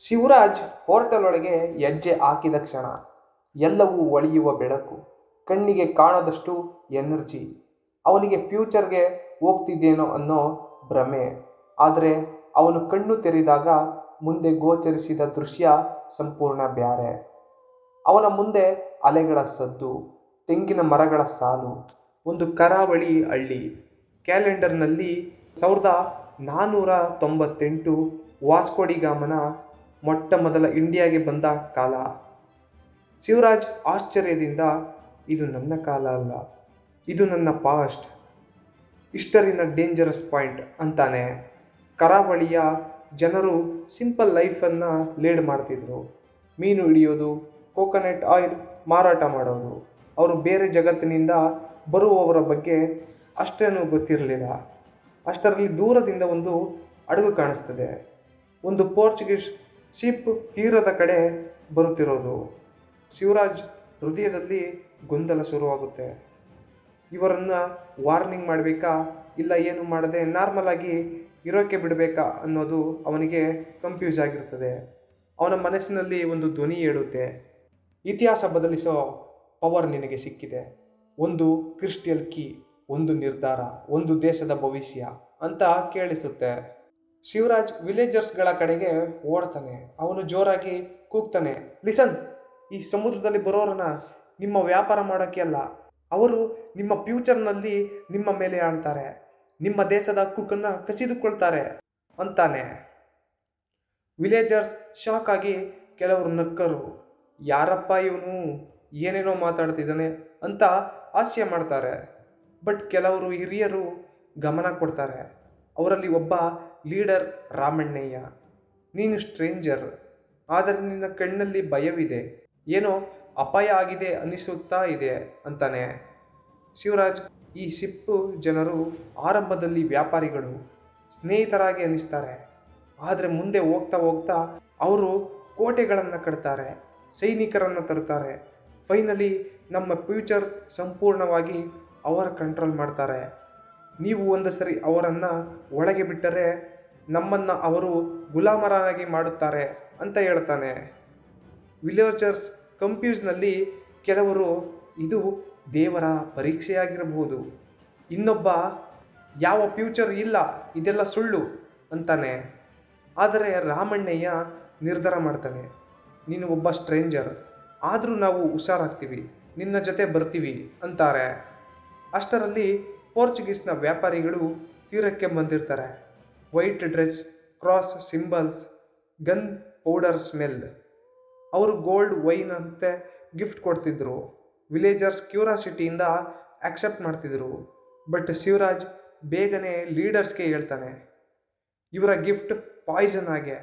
ಶಿವರಾಜ್ ಹೋರ್ಟಲ್ ಒಳಗೆ ಹೆಜ್ಜೆ ಹಾಕಿದ ಕ್ಷಣ ಎಲ್ಲವೂ ಒಳಿಯುವ ಬೆಳಕು, ಕಣ್ಣಿಗೆ ಕಾಣದಷ್ಟು ಎನರ್ಜಿ. ಅವನಿಗೆ ಫ್ಯೂಚರ್ಗೆ ಹೋಗ್ತಿದ್ದೇನೋ ಅನ್ನೋ ಭ್ರಮೆ. ಆದರೆ ಅವನು ಕಣ್ಣು ತೆರೆದಾಗ ಮುಂದೆ ಗೋಚರಿಸಿದ ದೃಶ್ಯ ಸಂಪೂರ್ಣ ಬ್ಯಾರೆ. ಅವನ ಮುಂದೆ ಅಲೆಗಳ ಸದ್ದು, ತೆಂಗಿನ ಮರಗಳ ಸಾಲು, ಒಂದು ಕರಾವಳಿ ಹಳ್ಳಿ. ಕ್ಯಾಲೆಂಡರ್ನಲ್ಲಿ ಸಾವಿರದ ನಾನ್ನೂರ ತೊಂಬತ್ತೆಂಟು ವಾಸ್ಕೋಡಿಗಾಮನ ಮೊಟ್ಟ ಮೊದಲ ಇಂಡಿಯಾಗೆ ಬಂದ ಕಾಲ. ಶಿವರಾಜ್ ಆಶ್ಚರ್ಯದಿಂದ, ಇದು ನನ್ನ ಕಾಲ ಅಲ್ಲ, ಇದು ನನ್ನ ಪಾಸ್ಟ್ ಇಷ್ಟರಿನ ಡೇಂಜರಸ್ ಪಾಯಿಂಟ್ ಅಂತಾನೆ. ಕರಾವಳಿಯ ಜನರು ಸಿಂಪಲ್ ಲೈಫನ್ನು ಲೀಡ್ ಮಾಡ್ತಿದ್ರು. ಮೀನು ಹಿಡಿಯೋದು ಕೋಕೋನಟ್ ಆಯಿಲ್ ಮಾರಾಟ ಮಾಡೋದು, ಅವರು ಬೇರೆ ಜಗತ್ತಿನಿಂದ ಬರುವವರ ಬಗ್ಗೆ ಅಷ್ಟೇನೂ ಗೊತ್ತಿರಲಿಲ್ಲ. ಅಷ್ಟರಲ್ಲಿ ದೂರದಿಂದ ಒಂದು ಹಡಗು ಕಾಣಿಸ್ತದೆ. ಒಂದು ಪೋರ್ಚುಗೀಸ್ ಶಿಪ್ ತೀರದ ಕಡೆ ಬರುತ್ತಿರೋದು. ಶಿವರಾಜ್ ಹೃದಯದಲ್ಲಿ ಗೊಂದಲ ಶುರುವಾಗುತ್ತೆ. ಇವರನ್ನು ವಾರ್ನಿಂಗ್ ಮಾಡಬೇಕಾ? ಇಲ್ಲ ಏನು ಮಾಡದೆ ನಾರ್ಮಲ್ ಆಗಿ ಇರೋಕೆ ಬಿಡಬೇಕಾ ಅನ್ನೋದು ಅವನಿಗೆ ಕನ್ಫ್ಯೂಸ್ ಆಗಿರ್ತದೆ. ಅವನ ಮನಸ್ಸಿನಲ್ಲಿ ಒಂದು ಧ್ವನಿ ಹೇಳುತ್ತೆ ಇತಿಹಾಸ ಬದಲಿಸೋ ಪವರ್ ನಿನಗೆ ಸಿಕ್ಕಿದೆ. ಒಂದು ಕ್ರಿಸ್ಟಿಯಲ್ ಕೀ ಒಂದು ನಿರ್ಧಾರ, ಒಂದು ದೇಶದ ಭವಿಷ್ಯ ಅಂತ ಕೇಳಿಸುತ್ತೆ. ಶಿವರಾಜ್ ವಿಲೇಜರ್ಸ್ಗಳ ಕಡೆಗೆ ಓಡ್ತಾನೆ. ಅವನು ಜೋರಾಗಿ ಕೂಗ್ತಾನೆ. ಲಿಸನ್ ಈ ಸಮುದ್ರದಲ್ಲಿ ಬರೋರನ್ನ ನಿಮ್ಮ ವ್ಯಾಪಾರ ಮಾಡೋಕ್ಕೆ ಅಲ್ಲ. ಅವರು ನಿಮ್ಮ ಫ್ಯೂಚರ್ನಲ್ಲಿ ನಿಮ್ಮ ಮೇಲೆ ಆಳ್ತಾರೆ. ನಿಮ್ಮ ದೇಶದ ಕುಕ್ಕನ್ನು ಕಸಿದುಕೊಳ್ತಾರೆ, ಅಂತಾನೆ. ವಿಲೇಜರ್ಸ್ ಶಾಕ್ ಆಗಿ ಕೆಲವರು ನಕ್ಕರು. ಯಾರಪ್ಪ ಇವನು? ಏನೇನೋ ಮಾತಾಡ್ತಿದ್ದಾನೆ? ಅಂತ ಆಶ್ಚರ್ಯ ಮಾಡ್ತಾರೆ. ಬಟ್ ಕೆಲವರು ಹಿರಿಯರು ಗಮನ ಕೊಡ್ತಾರೆ. ಅವರಲ್ಲಿ ಒಬ್ಬ ಲೀಡರ್ ರಾಮಣ್ಣಯ್ಯ, ನೀನು ಸ್ಟ್ರೇಂಜರ್, ಆದರೆ ನಿನ್ನ ಕಣ್ಣಲ್ಲಿ ಭಯವಿದೆ. ಏನೋ ಅಪಾಯ ಆಗಿದೆ ಅನ್ನಿಸುತ್ತಾ ಇದೆ ಅಂತಾನೆ. ಶಿವರಾಜ್, ಈ ಸಿಪ್ಪು ಜನರು ಆರಂಭದಲ್ಲಿ ವ್ಯಾಪಾರಿಗಳು, ಸ್ನೇಹಿತರಾಗಿ ಅನ್ನಿಸ್ತಾರೆ. ಆದರೆ ಮುಂದೆ ಹೋಗ್ತಾ ಹೋಗ್ತಾ ಅವರು ಕೋಟೆಗಳನ್ನು ಕಟ್ತಾರೆ, ಸೈನಿಕರನ್ನು ತರ್ತಾರೆ. ಫೈನಲಿ ನಮ್ಮ ಫ್ಯೂಚರ್ ಸಂಪೂರ್ಣವಾಗಿ ಅವರ ಕಂಟ್ರೋಲ್ ಮಾಡ್ತಾರೆ. ನೀವು ಒಂದು ಸರಿ ಅವರನ್ನು ಒಳಗೆ ಬಿಟ್ಟರೆ ನಮ್ಮನ್ನು ಅವರು ಗುಲಾಮರಾಗಿ ಮಾಡುತ್ತಾರೆ ಅಂತ ಹೇಳ್ತಾನೆ. ವಿಲೇಜರ್ಸ್ ಕಂಪ್ಯೂಸ್ನಲ್ಲಿ ಕೆಲವರು ಇದು ದೇವರ ಪರೀಕ್ಷೆಯಾಗಿರಬಹುದು. ಇನ್ನೊಬ್ಬ, ಯಾವ ಫ್ಯೂಚರ್ ಇಲ್ಲ, ಇದೆಲ್ಲ ಸುಳ್ಳು ಅಂತಾನೆ. ಆದರೆ ರಾಮಣ್ಣಯ್ಯ ನಿರ್ಧಾರ ಮಾಡ್ತಾನೆ. ನೀನು ಒಬ್ಬ ಸ್ಟ್ರೇಂಜರ್, ಆದರೂ ನಾವು ಹುಷಾರಾಗ್ತೀವಿ, ನಿನ್ನ ಜೊತೆ ಬರ್ತೀವಿ ಅಂತಾರೆ. ಅಷ್ಟರಲ್ಲಿ ಪೋರ್ಚುಗೀಸ್ನ ವ್ಯಾಪಾರಿಗಳು ತೀರಕ್ಕೆ ಬಂದಿರ್ತಾರೆ. White dress, cross symbols, gunpowder smell. ಅವರು ಗೋಲ್ಡ್ ವೈನ್ ಅಂತೆ ಗಿಫ್ಟ್ ಕೊಡ್ತಿದ್ರು. ವಿಲೇಜರ್ಸ್ ಕ್ಯೂರಾಸಿಟಿಯಿಂದ ಆಕ್ಸೆಪ್ಟ್ ಮಾಡ್ತಿದ್ರು. ಬಟ್ ಶಿವರಾಜ್ ಬೇಗನೆ ಲೀಡರ್ಸ್ಗೆ ಹೇಳ್ತಾನೆ, ಇವರ ಗಿಫ್ಟ್ ಪಾಯ್ಸನ್ ಆಗೇ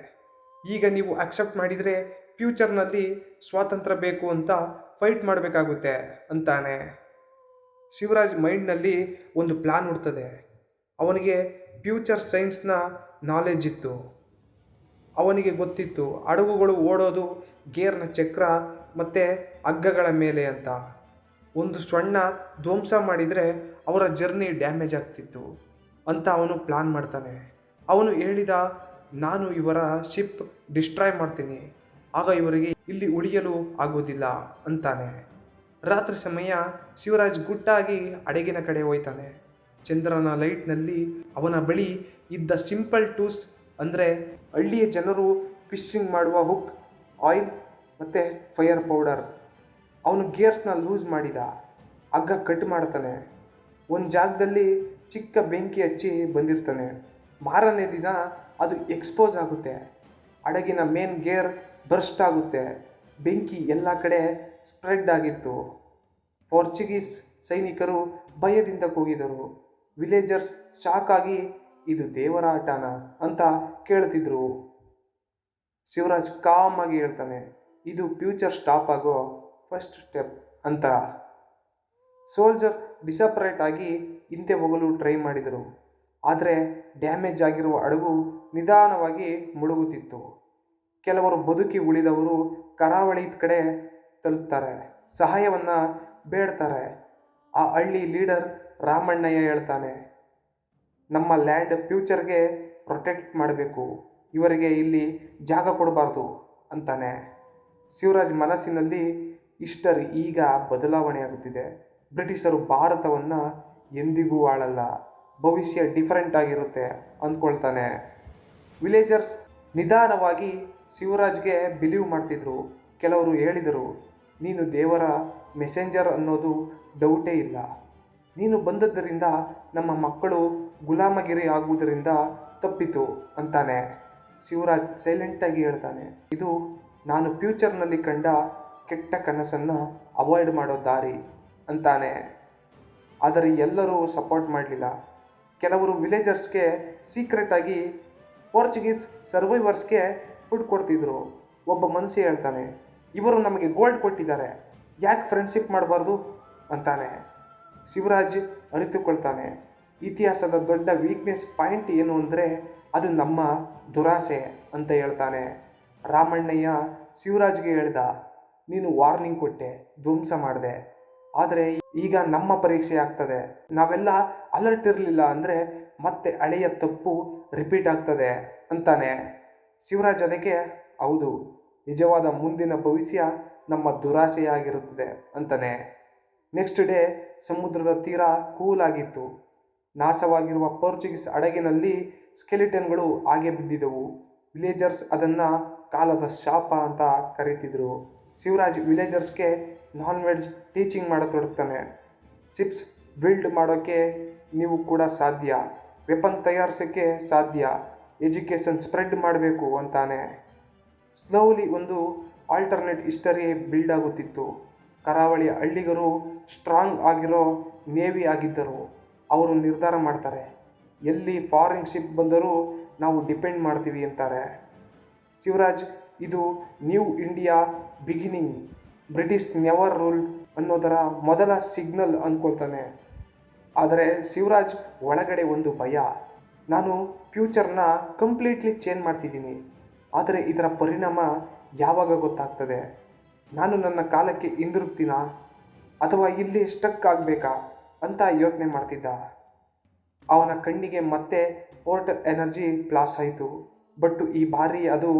ಈಗ ನೀವು ಅಕ್ಸೆಪ್ಟ್ ಮಾಡಿದರೆ ಫ್ಯೂಚರ್ನಲ್ಲಿ ಸ್ವಾತಂತ್ರ್ಯ ಬೇಕು ಅಂತ ಫೈಟ್ ಮಾಡಬೇಕಾಗುತ್ತೆ, ಅಂತಾನೆ. ಶಿವರಾಜ್ ಮೈಂಡ್ನಲ್ಲಿ ಒಂದು ಪ್ಲಾನ್ ಹುಡ್ತದೆ. ಅವನಿಗೆ ಫ್ಯೂಚರ್ ಸೈನ್ಸ್ನ ನಾಲೆಜ್ ಇತ್ತು. ಅವನಿಗೆ ಗೊತ್ತಿತ್ತು, ಹಡಗುಗಳು ಓಡೋದು, ಗೇರ್ನ ಚಕ್ರ ಮತ್ತು ಹಗ್ಗಗಳ ಮೇಲೆ ಅಂತ. ಒಂದು ಸಣ್ಣ ಧ್ವಂಸ ಮಾಡಿದರೆ ಅವರ ಜರ್ನಿ ಡ್ಯಾಮೇಜ್ ಆಗ್ತಿತ್ತು ಅಂತ ಅವನು ಪ್ಲಾನ್ ಮಾಡ್ತಾನೆ. ಅವನು ಹೇಳಿದ, ನಾನು ಇವರ ಶಿಪ್ ಡಿಸ್ಟ್ರಾಯ್ ಮಾಡ್ತೀನಿ. ಆಗ ಇವರಿಗೆ ಇಲ್ಲಿ ಉಳಿಯಲು ಆಗೋದಿಲ್ಲ ಅಂತಾನೆ. ರಾತ್ರಿ ಸಮಯ ಶಿವರಾಜ್ ಗುಟ್ಟಾಗಿ ಅಡಗಿನ ಕಡೆ ಹೋಯ್ತಾನೆ. ಚಂದ್ರನ ಲೈಟ್ನಲ್ಲಿ ಅವನ ಬಳಿ ಇದ್ದ ಸಿಂಪಲ್ ಟೂಲ್ಸ್ ಅಂದರೆ ಹಳ್ಳಿಯ ಜನರು ಫಿಶಿಂಗ್ ಮಾಡುವ ಹುಕ್, ಆಯಿಲ್ ಮತ್ತು ಫೈರ್ ಪೌಡರ್. ಅವನು ಗೇರ್ಸ್ನ ಲೂಸ್ ಮಾಡಿದ. ಹಗ್ಗ ಕಟ್ ಮಾಡ್ತಾನೆ. ಒಂದು ಜಾಗದಲ್ಲಿ ಚಿಕ್ಕ ಬೆಂಕಿ ಹಚ್ಚಿ ಬಂದಿರ್ತಾನೆ. ಮಾರನೇ ದಿನ ಅದು ಎಕ್ಸ್ಪೋಸ್ ಆಗುತ್ತೆ. ಹಡಗಿನ ಮೇನ್ ಗೇರ್ ಬರ್ಸ್ಟ್ ಆಗುತ್ತೆ. ಬೆಂಕಿ ಎಲ್ಲ ಕಡೆ ಸ್ಪ್ರೆಡ್ ಆಗಿತ್ತು. ಪೋರ್ಚುಗೀಸ್ ಸೈನಿಕರು ಭಯದಿಂದ ಕೂಗಿದರು. ವಿಲೇಜರ್ಸ್ ಶಾಕ್ ಆಗಿ ಇದು ದೇವರ ಆಟನ ಅಂತ ಕೇಳ್ತಿದ್ರು. ಶಿವರಾಜ್ ಕಾಮ್ ಆಗಿ ಹೇಳ್ತಾನೆ, ಇದು ಫ್ಯೂಚರ್ ಸ್ಟಾಪ್ ಆಗೋ ಫಸ್ಟ್ ಸ್ಟೆಪ್ ಅಂತ. ಸೋಲ್ಜರ್ ಡಿಸಪ್ರೇಟ್ ಆಗಿ ಹಿಂದೆ ಹೋಗಲು ಟ್ರೈ ಮಾಡಿದರು. ಆದರೆ ಡ್ಯಾಮೇಜ್ ಆಗಿರುವ ಹಡಗು ನಿಧಾನವಾಗಿ ಮುಳುಗುತ್ತಿತ್ತು. ಕೆಲವರು ಬದುಕಿ ಉಳಿದವರು ಕರಾವಳಿ ಕಡೆ ತಲುಪ್ತಾರೆ, ಸಹಾಯವನ್ನು ಬೇಡ್ತಾರೆ. ಆ ಹಳ್ಳಿ ಲೀಡರ್ ರಾಮಣ್ಣಯ್ಯ ಹೇಳ್ತಾನೆ, ನಮ್ಮ ಲ್ಯಾಂಡ್ ಫ್ಯೂಚರ್ಗೆ ಪ್ರೊಟೆಕ್ಟ್ ಮಾಡಬೇಕು. ಇವರಿಗೆ ಇಲ್ಲಿ ಜಾಗ ಕೊಡಬಾರ್ದು, ಅಂತಾನೆ. ಶಿವರಾಜ್ ಮನಸ್ಸಿನಲ್ಲಿ ಇಷ್ಟರ್ ಈಗ ಬದಲಾವಣೆಯಾಗುತ್ತಿದೆ ಬ್ರಿಟಿಷರು ಭಾರತವನ್ನು ಎಂದಿಗೂ ಆಳಲ್ಲ, ಭವಿಷ್ಯ ಡಿಫರೆಂಟ್ ಆಗಿರುತ್ತೆ ಅಂದ್ಕೊಳ್ತಾನೆ. ವಿಲೇಜರ್ಸ್ ನಿಧಾನವಾಗಿ ಶಿವರಾಜ್ಗೆ ಬಿಲೀವ್ ಮಾಡ್ತಿದ್ರು. ಕೆಲವರು ಹೇಳಿದರು, ನೀನು ದೇವರ ಮೆಸೆಂಜರ್ ಅನ್ನೋದು ಡೌಟೇ ಇಲ್ಲ. ನೀನು ಬಂದದ್ದರಿಂದ ನಮ್ಮ ಮಕ್ಕಳು ಗುಲಾಮಗಿರಿ ಆಗುವುದರಿಂದ ತಪ್ಪಿತು ಅಂತಾನೆ. ಶಿವರಾಜ್ ಸೈಲೆಂಟಾಗಿ ಹೇಳ್ತಾನೆ, ಇದು ನಾನು ಫ್ಯೂಚರ್ನಲ್ಲಿ ಕಂಡ ಕೆಟ್ಟ ಕನಸನ್ನು ಅವಾಯ್ಡ್ ಮಾಡೋ ದಾರಿ, ಅಂತಾನೆ. ಆದರೆ ಎಲ್ಲರೂ ಸಪೋರ್ಟ್ ಮಾಡಲಿಲ್ಲ. ಕೆಲವರು ವಿಲೇಜರ್ಸ್ಗೆ ಸೀಕ್ರೆಟಾಗಿ ಪೋರ್ಚುಗೀಸ್ ಸರ್ವೈವರ್ಸ್ಗೆ ಫುಡ್ ಕೊಡ್ತಿದ್ರು. ಒಬ್ಬ ಮನಸ್ಸಿ ಹೇಳ್ತಾನೆ, ಇವರು ನಮಗೆ ಗೋಲ್ಡ್ ಕೊಟ್ಟಿದ್ದಾರೆ, ಯಾಕೆ ಫ್ರೆಂಡ್ಶಿಪ್ ಮಾಡಬಾರ್ದು? ಅಂತಾನೆ. ಶಿವರಾಜ್ ಅರಿತುಕೊಳ್ತಾನೆ. ಇತಿಹಾಸದ ದೊಡ್ಡ ವೀಕ್ನೆಸ್ ಪಾಯಿಂಟ್ ಏನು ಅಂದರೆ ಅದು ನಮ್ಮ ದುರಾಸೆ ಅಂತ ಹೇಳ್ತಾನೆ. ರಾಮಣ್ಣಯ್ಯ ಶಿವರಾಜ್ಗೆ ಹೇಳ್ದ, ನೀನು ವಾರ್ನಿಂಗ್ ಕೊಟ್ಟೆ, ಧ್ವಂಸ ಮಾಡಿದೆ. ಆದರೆ ಈಗ ನಮ್ಮ ಪರೀಕ್ಷೆ ಆಗ್ತದೆ. ನಾವೆಲ್ಲ ಅಲರ್ಟ್ ಇರಲಿಲ್ಲ ಅಂದರೆ ಮತ್ತೆ ಹಳೆಯ ತಪ್ಪು ರಿಪೀಟ್ ಆಗ್ತದೆ, ಅಂತಾನೆ. ಶಿವರಾಜ್ ಅದಕ್ಕೆ, ಹೌದು, ನಿಜವಾದ ಮುಂದಿನ ಭವಿಷ್ಯ ನಮ್ಮ ದುರಾಸೆಯಾಗಿರುತ್ತದೆ, ಅಂತಾನೆ. ನೆಕ್ಸ್ಟ್ ಡೇ ಸಮುದ್ರದ ತೀರ ಕೂಲ್ ಆಗಿತ್ತು ನಾಶವಾಗಿರುವ ಪೋರ್ಚುಗೀಸ್ ಹಡಗಿನಲ್ಲಿ ಸ್ಕೆಲಿಟನ್ಗಳು ಹಾಗೆ ಬಿದ್ದಿದ್ದವು. ವಿಲೇಜರ್ಸ್ ಅದನ್ನು ಕಾಲದ ಶಾಪ ಅಂತ ಕರೀತಿದ್ರು. ಶಿವರಾಜ್ ವಿಲೇಜರ್ಸ್ಗೆ ನಾನ್ ವೆಜ್ ಟೀಚಿಂಗ್ ಮಾಡತೊಡಗ್ತಾನೆ. ಸಿಪ್ಸ್ ಬಿಲ್ಡ್ ಮಾಡೋಕ್ಕೆ ನೀವು ಕೂಡ ಸಾಧ್ಯ. ವೆಪನ್ ತಯಾರಿಸೋಕ್ಕೆ ಸಾಧ್ಯ. ಎಜುಕೇಷನ್ ಸ್ಪ್ರೆಡ್ ಮಾಡಬೇಕು ಅಂತಾನೆ. ಸ್ಲೋಲಿ ಒಂದು ಆಲ್ಟರ್ನೇಟ್ ಹಿಸ್ಟರಿ ಬಿಲ್ಡ್ ಆಗುತ್ತಿತ್ತು. ಕರಾವಳಿಯ ಹಳ್ಳಿಗರು ಸ್ಟ್ರಾಂಗ್ ಆಗಿರೋ ನೇವಿ ಆಗಿದ್ದರು. ಅವರು ನಿರ್ಧಾರ ಮಾಡ್ತಾರೆ. ಎಲ್ಲಿ ಫಾರಿನ್ ಶಿಪ್ ಬಂದರೂ ನಾವು ಡಿಪೆಂಡ್ ಮಾಡ್ತೀವಿ ಅಂತಾರೆ. ಶಿವರಾಜ್, ಇದು new India beginning. British never rule ಅನ್ನೋದರ ಮೊದಲ ಸಿಗ್ನಲ್ ಅಂದ್ಕೊಳ್ತಾನೆ ಆದರೆ ಶಿವರಾಜ್ ಒಳಗಡೆ ಒಂದು ಭಯ. ನಾನು ಫ್ಯೂಚರ್ನ ಕಂಪ್ಲೀಟ್ಲಿ ಚೇಂಜ್ ಮಾಡ್ತಿದ್ದೀನಿ. ಆದರೆ ಇದರ ಪರಿಣಾಮ ಯಾವಾಗ ಗೊತ್ತಾಗ್ತದೆ? ನಾನು ನನ್ನ ಕಾಲಕ್ಕೆ ಹಿಂದಿರುಗ್ತೀನಾ? ಅಥವಾ ಇಲ್ಲಿ ಸ್ಟಕ್ ಆಗಬೇಕಾ? ಅಂತ ಯೋಚನೆ ಮಾಡ್ತಿದ್ದ. ಅವನ ಕಣ್ಣಿಗೆ ಮತ್ತೆ ಪೋರ್ಟ್ ಎನರ್ಜಿ ಪ್ಲಾಸ್ ಆಯಿತು. ಬಟ್ ಈ ಬಾರಿ ಅದು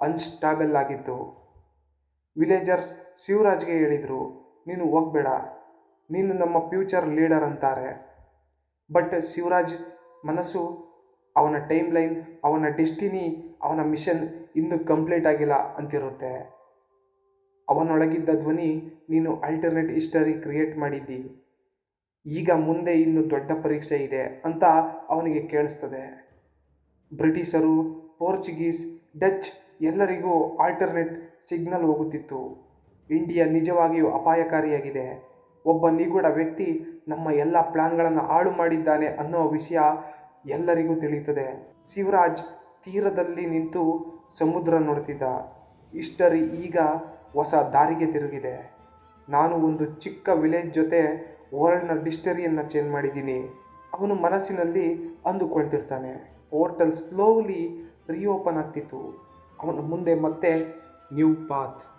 ಅನ್ಸ್ಟಾಬಲ್ ಆಗಿತ್ತು. ವಿಲೇಜರ್ಸ್ ಶಿವರಾಜ್ಗೆ ಹೇಳಿದರು, ನೀನು ಹೋಗಬೇಡ. ನೀನು ನಮ್ಮ ಫ್ಯೂಚರ್ ಲೀಡರ್ ಅಂತಾರೆ. ಬಟ್ ಶಿವರಾಜ್ ಮನಸ್ಸು, ಅವನ ಟೈಮ್ ಲೈನ್ ಅವನ ಡೆಸ್ಟಿನಿ, ಅವನ ಮಿಷನ್ ಇನ್ನೂ ಕಂಪ್ಲೀಟ್ ಆಗಿಲ್ಲ ಅಂತಿರುತ್ತೆ. ಅವನೊಳಗಿದ್ದ ಧ್ವನಿ, ನೀನು ಅಲ್ಟರ್ನೇಟ್ ಹಿಸ್ಟರಿ ಕ್ರಿಯೇಟ್ ಮಾಡಿದ್ದಿ. ಈಗ ಮುಂದೆ ಇನ್ನು ದೊಡ್ಡ ಪರೀಕ್ಷೆ ಇದೆ ಅಂತ ಅವನಿಗೆ ಕೇಳಿಸ್ತದೆ. ಬ್ರಿಟಿಷರು, ಪೋರ್ಚುಗೀಸ್, ಡಚ್ ಎಲ್ಲರಿಗೂ ಆಲ್ಟರ್ನೇಟ್ ಸಿಗ್ನಲ್ ಹೋಗುತ್ತಿತ್ತು. ಇಂಡಿಯಾ ನಿಜವಾಗಿಯೂ ಅಪಾಯಕಾರಿಯಾಗಿದೆ. ಒಬ್ಬ ನಿಗೂಢ ವ್ಯಕ್ತಿ ನಮ್ಮ ಎಲ್ಲ ಪ್ಲಾನ್ಗಳನ್ನು ಹಾಳು ಮಾಡಿದ್ದಾನೆ ಅನ್ನೋ ವಿಷಯ ಎಲ್ಲರಿಗೂ ತಿಳಿಯುತ್ತದೆ. ಶಿವರಾಜ್ ತೀರದಲ್ಲಿ ನಿಂತು ಸಮುದ್ರ ನೋಡ್ತಿದ್ದ ಇಷ್ಟರಿ ಈಗ ಹೊಸ ದಾರಿಗೆ ತಿರುಗಿದೆ. ನಾನು ಒಂದು ಚಿಕ್ಕ ವಿಲೇಜ್ ಜೊತೆ ವರ್ಲ್ಡ್ನ ಡಿಸ್ಟರಿಯನ್ನು ಚೇಂಜ್ ಮಾಡಿದ್ದೀನಿ. ಅವನು ಮನಸ್ಸಿನಲ್ಲಿ ಅಂದುಕೊಳ್ತಿರ್ತಾನೆ. ಪೋರ್ಟಲ್ ಸ್ಲೋಲಿ ರೀಓಪನ್ ಆಗ್ತಿತ್ತು. ಅವನ ಮುಂದೆ ಮತ್ತೆ ನ್ಯೂ ಪಾತ್.